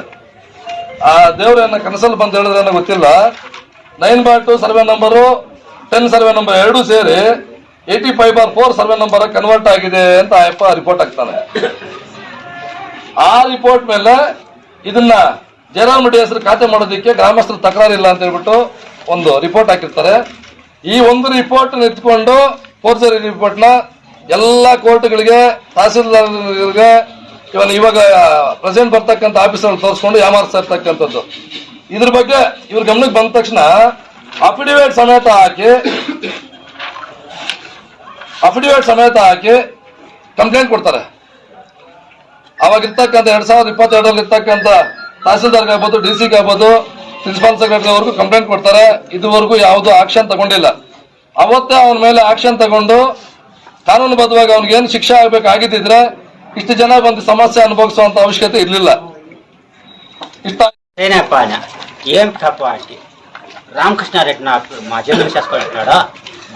ಆ ದೇವರನ್ನ ಕನಸಲ್ಲಿ ಬಂದು ಹೇಳಿದ್ರೆ ನನಗೆ ಗೊತ್ತಿಲ್ಲ. Nine bar two survey number ten survey number ಎರಡು ಸೇರಿ eighty five bar four survey number convert ಆಗಿದೆ ಅಂತ ಆಯಪ್ಪ ರಿಪೋರ್ಟ್ ಹಾಕ್ತಾನೆ. ಆ ರಿಪೋರ್ಟ್ ಮೇಲೆ ಇದನ್ನ ಜಯರಾಮ್ ರೆಡ್ಡಿ ಹೆಸರು ಖಾತೆ ಮಾಡೋದಕ್ಕೆ ಗ್ರಾಮಸ್ಥರು ತಕರಾರಿಲ್ಲ ಅಂತ ಹೇಳ್ಬಿಟ್ಟು ಒಂದು ರಿಪೋರ್ಟ್ ಹಾಕಿರ್ತಾರೆ. ಈ ಒಂದು ರಿಪೋರ್ಟ್ ಎತ್ಕೊಂಡು ಫೋರ್ಜರಿ ರಿಪೋರ್ಟ್ನ ಎಲ್ಲ ಕೋರ್ಟ್ಗಳಿಗೆ, ತಹಸೀಲ್ದಾರ್ಗಳಿಗೆ ಇವನ್ ಇವಾಗ ಪ್ರೆಸೆಂಟ್ ಬರ್ತಕ್ಕಂಥ ಆಫೀಸರ್ ತೋರಿಸ್ಕೊಂಡು ಯಾಮಾರಿಸ್ತಾ ಇರ್ತಕ್ಕಂಥದ್ದು ಇದ್ರ ಬಗ್ಗೆ ಇವ್ರ ಗಮನಕ್ಕೆ ಬಂದ ತಕ್ಷಣ ಅಫಿಡವಿಟ್ ಸಮೇತ ಹಾಕಿ, ಅಫಿಡವಿಟ್ ಸಮೇತ ಹಾಕಿ ಕಂಪ್ಲೇಂಟ್ ಕೊಡ್ತಾರೆ. ಅವಾಗ ಇರ್ತಕ್ಕಂಥ ಎರಡ್ ಸಾವಿರದ ಇಪ್ಪತ್ತೆರಡರಲ್ಲಿ ಇರ್ತಕ್ಕಂಥ ತಹಸೀಲ್ದಾರ್ಗೆ ಆಗ್ಬೋದು, ಡಿ ಸಿಗೆ ಆಗ್ಬೋದು, ಪ್ರಿನ್ಸಿಪಾಲ್ ಸೆಕ್ರೆಟರಿ ಅವ್ರಿಗೂ ಕಂಪ್ಲೇಂಟ್ ಕೊಡ್ತಾರೆ. ಇದುವರೆಗೂ ಯಾವುದು ಆಕ್ಷನ್ ತಗೊಂಡಿಲ್ಲ. ಅವತ್ತೇ ಅವನ ಮೇಲೆ ಆಕ್ಷನ್ ತಗೊಂಡು ಕಾನೂನುಬದ್ಧವಾಗಿ ಅವ್ನಿಗೇನು ಶಿಕ್ಷೆ ಆಗಬೇಕಾಗಿದ್ದಿದ್ರೆ ಇಷ್ಟು ಜನ ಬಂದು ಸಮಸ್ಯೆ ಅನುಭವಿಸುವಂತ ಅವಶ್ಯಕತೆ ಇರಲಿಲ್ಲ ಇಷ್ಟ ಏನಪ್ಪ ఏం తప్ప అంటే రామకృష్ణారెడ్డి నాకు మా జన్మ చేసుకుంటున్నాడు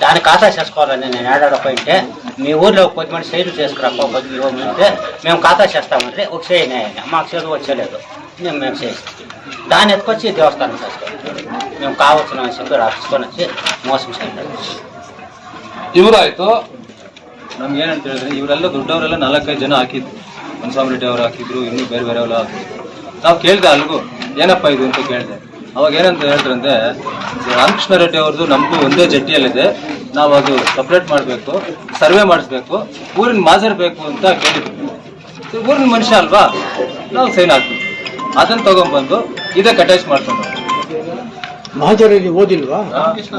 దానికి ఆశ చేసుకోవాలని నేను ఏడాడపోయింటే మీ ఊర్లో కొద్ది మంది సైజులు చేసుకురాక కొద్ది ఇవ్వమంటే మేము ఖాతా చేస్తామంటే ఒక చేయని ఆయన మాకు చదువు వచ్చేలేదు మేము మేము చేసి దాన్ని ఎత్తుకొచ్చి దేవస్థానం చేసుకుంటాం మేము కావచ్చు చెప్పి రాసుకొని వచ్చి మోసం చేయాలి ఇవరాయితో ನಮ್ಗೆ ಏನಂತ ಹೇಳಿದ್ರೆ ಇವರೆಲ್ಲ ದೊಡ್ಡವರೆಲ್ಲ ನಾಲ್ಕೈದು ಜನ ಹಾಕಿದ್ರು. ಮನ್ಸ್ವಾಮಿ ರೆಡ್ಡಿ ಅವರು ಹಾಕಿದ್ರು, ಇನ್ನೂ ಬೇರೆ ಬೇರೆಲ್ಲ ಹಾಕಿದ್ರು. ನಾವು ಕೇಳಿದೆ ಅಲ್ಗೂ, ಏನಪ್ಪ ಇದು ಅಂತ ಕೇಳಿದೆ. ಅವಾಗ ಏನಂತ ಹೇಳಿದ್ರಂದ್ರೆ ರಾಮಕೃಷ್ಣ ರೆಡ್ಡಿ ಅವ್ರದ್ದು ನಮಗೂ ಒಂದೇ ಜಟ್ಟಿಯಲ್ಲಿದೆ. ನಾವು ಅದು ಸಪ್ರೇಟ್ ಮಾಡಬೇಕು, ಸರ್ವೆ ಮಾಡಿಸ್ಬೇಕು, ಊರಿನ ಮಾಜರ್ ಬೇಕು ಅಂತ ಕೇಳಿದ್ವಿ. ಊರಿನ ಮನುಷ್ಯ ಅಲ್ವಾ? ನಾವು ಸೈನ್ ಹಾಕ್ತೀವಿ ಅದನ್ನು ತಗೊಂಡ್ಬಂದು ಇದಕ್ಕೆ ಅಟ್ಯಾಚ್ ಮಾಡ್ಕೊಂಡು ಮಹಾಜರಲ್ಲಿ ಓದಿಲ್ವಾ?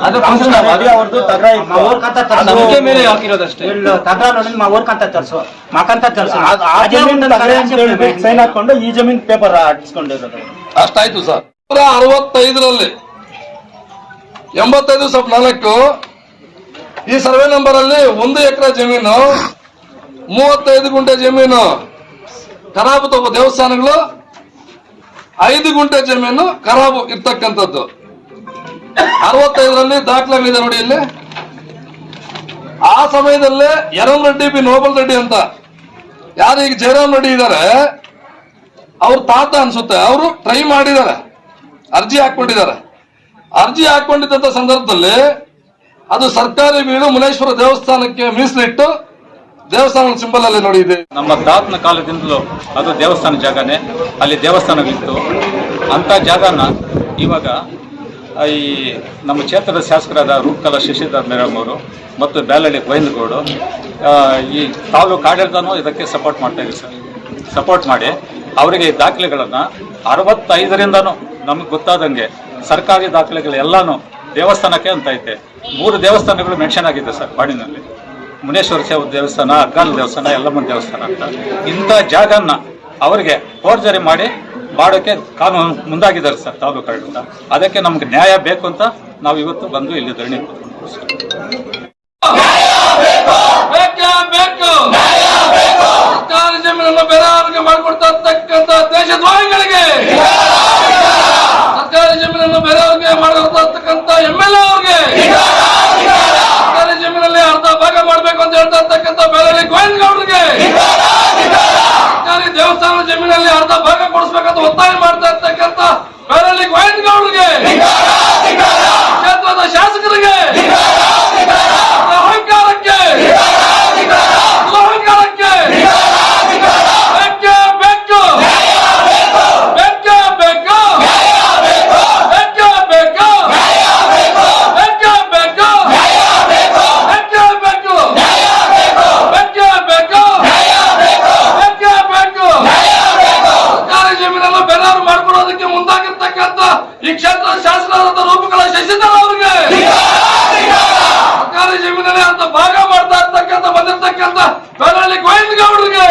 ಅದು function ಅದು. ಅದೇ ಅವ್ರ್ದು ತಗ ಇತ್ತು. ನಂಬಿಕೆ ಮೇಲೆ ಹಾಕಿರೋದಷ್ಟೇ. ಇಲ್ಲ ತಗ ನೋಡಿ ಮಾ ಓದ್ಕಂತ ತರ್ಸು. ಮಾಕಂತ ತರ್ಸು. ಅದ್- ಆ ಜಮೀನ್ ತಗಡೆ ಅಂತ ಹೇಳ್ಬಿಟ್ಟು ಸೈನ್ ಹಾಕೊಂಡು ಈ ಜಮೀನ್ ಪೇಪರ್ ಅಂಟಿಸ್ಕೊಂಡಿರೋದು ಅಷ್ಟಾಯ್ತು ಸರ್. 165 ರಲ್ಲಿ 85 ಸಬ್ ನಾಲ್ಕು ಈ ಸರ್ವೆ ನಂಬರ್ ಅಲ್ಲಿ ಒಂದು ಎಕರೆ ಜಮೀನು ಮೂವತ್ತೈದು ಗುಂಟೆ ಜಮೀನು ಖರಾಬು ತಗೋ ದೇವಸ್ಥಾನಗಳು ಐದು ಗುಂಟೆ ಜಮೀನು ಖರಾಬು ಇರ್ತಕ್ಕಂಥದ್ದು. ಅರವತ್ತೈದರಲ್ಲಿ ದಾಖಲಾಗಲಿದೆ ನೋಡಿ ಇಲ್ಲಿ. ಆ ಸಮಯದಲ್ಲೇ ಯರಂ ರೆಡ್ಡಿ ಬಿ ನೋಬಲ್ ರೆಡ್ಡಿ ಅಂತ. ಯಾರು ಈಗ ಜಯರಾಮ್ ರೆಡ್ಡಿ ಇದ್ದಾರೆ ಅವ್ರ ತಾತ ಅನ್ಸುತ್ತೆ. ಅವರು ಟ್ರೈ ಮಾಡಿದ್ದಾರೆ. ಅರ್ಜಿ ಹಾಕೊಂಡಿದ್ದಾರೆ ಅರ್ಜಿ ಹಾಕೊಂಡಿದ್ದಂತ ಸಂದರ್ಭದಲ್ಲಿ ಅದು ಸರ್ಕಾರಿ ಬೀಳು ಮುನೇಶ್ವರ ದೇವಸ್ಥಾನಕ್ಕೆ ಮೀಸಲಿಟ್ಟು ದೇವಸ್ಥಾನದ ಸಿಂಬಲ್ ಅಲ್ಲಿ ನೋಡಿ ಇದೆ. ನಮ್ಮ ತಾತನ ಕಾಲದಿಂದಲೂ ಅದು ದೇವಸ್ಥಾನ ಜಾಗನೇ. ಅಲ್ಲಿ ದೇವಸ್ಥಾನಗಳಿತ್ತು. ಅಂತ ಜಾಗನ ಇವಾಗ ಈ ನಮ್ಮ ಕ್ಷೇತ್ರದ ಶಾಸಕರಾದ ರೂಪಕಲ ಶಶಿಧರ್ ಮೇಡಮ್ ಅವರು ಮತ್ತು ಬ್ಯಾಲಳ್ಳಿ ಗೋವಿಂದಗೌಡು ಈ ತಾಲೂಕು ಆಡಳಿತನೂ ಇದಕ್ಕೆ ಸಪೋರ್ಟ್ ಮಾಡ್ತಾ ಇದೆ ಸರ್. ಸಪೋರ್ಟ್ ಮಾಡಿ ಅವರಿಗೆ ಈ ದಾಖಲೆಗಳನ್ನು ಅರವತ್ತೈದರಿಂದನೂ ನಮಗೆ ಗೊತ್ತಾದಂಗೆ ಸರ್ಕಾರಿ ದಾಖಲೆಗಳು ಎಲ್ಲಾನು ದೇವಸ್ಥಾನಕ್ಕೆ ಅಂತ ಐತೆ. ಮೂರು ದೇವಸ್ಥಾನಗಳು ಮೆನ್ಷನ್ ಆಗಿದೆ ಸರ್ ಬಾಡಿನಲ್ಲಿ. ಮುನೇಶ್ವರ ಸೇವ ದೇವಸ್ಥಾನ ಅಗ್ಗಾಲ ದೇವಸ್ಥಾನ, ಯಲ್ಲಮ್ಮನ ದೇವಸ್ಥಾನ ಅಂತ. ಇಂಥ ಜಾಗನ ಅವರಿಗೆ ಫೋರ್ಜರಿ ಮಾಡಿ ಮಾಡೋಕ್ಕೆ ಕಾನೂನು ಮುಂದಾಗಿದ್ದಾರೆ ಸರ್ ತಾಲೂಕು ಆಡಳಿತ ಅದಕ್ಕೆ ನಮ್ಗೆ ನ್ಯಾಯ ಬೇಕು ಅಂತ ನಾವು ಇವತ್ತು ಬಂದು ಇಲ್ಲಿ ಧರಣಿ ಬೇಕೇ ಸರ್ಕಾರಿ ಜಮೀನನ್ನು ಬೇರೆಯವರಿಗೆ ಮಾಡಿಕೊಡ್ತಾ ಇರ್ತಕ್ಕಂಥ ದೇಶದ್ರೋಹಿಗಳಿಗೆ ಸರ್ಕಾರಿ ಜಮೀನನ್ನು ಬೇರೆಯವರಿಗೆ ಮಾಡಿಕೊಡ್ತಾ ಇರ್ತಕ್ಕಂಥ ಎಂ ಎಲ್ ಎ ಅವ್ರಿಗೆ. ಸರ್ಕಾರಿ ಜಮೀನಲ್ಲಿ ಅರ್ಧ ಭಾಗ ಮಾಡಬೇಕು ಅಂತ ಹೇಳ್ತಾ ಇರ್ತಕ್ಕಂಥ ಬೇರೆ ಗೋವಿಂದಗೌಡರಿಗೆ. ಸರ್ಕಾರಿ ದೇವಸ್ಥಾನ ಜಮೀನಲ್ಲಿ ಅರ್ಧ ಭಾಗ ಕೊಡಿಸ್ಬೇಕಂತ ಒತ್ತಾಯ ಮಾಡ್ತಾ ಭಿಕ್ಷಾಂತರ ಶಾಸನದಂತ ರೂಪಗಳ ಶಶಿಧರ ಅವ್ರಿಗೆ. ಸರ್ಕಾರಿ ಜೀವನದಲ್ಲಿ ಅಂತ ಭಾಗ ಮಾಡ್ತಾ ಇರ್ತಕ್ಕಂಥ ಬಂದಿರ್ತಕ್ಕಂಥ ಗೋವಿಂದ ಗೌಡ್ರಿಗೆ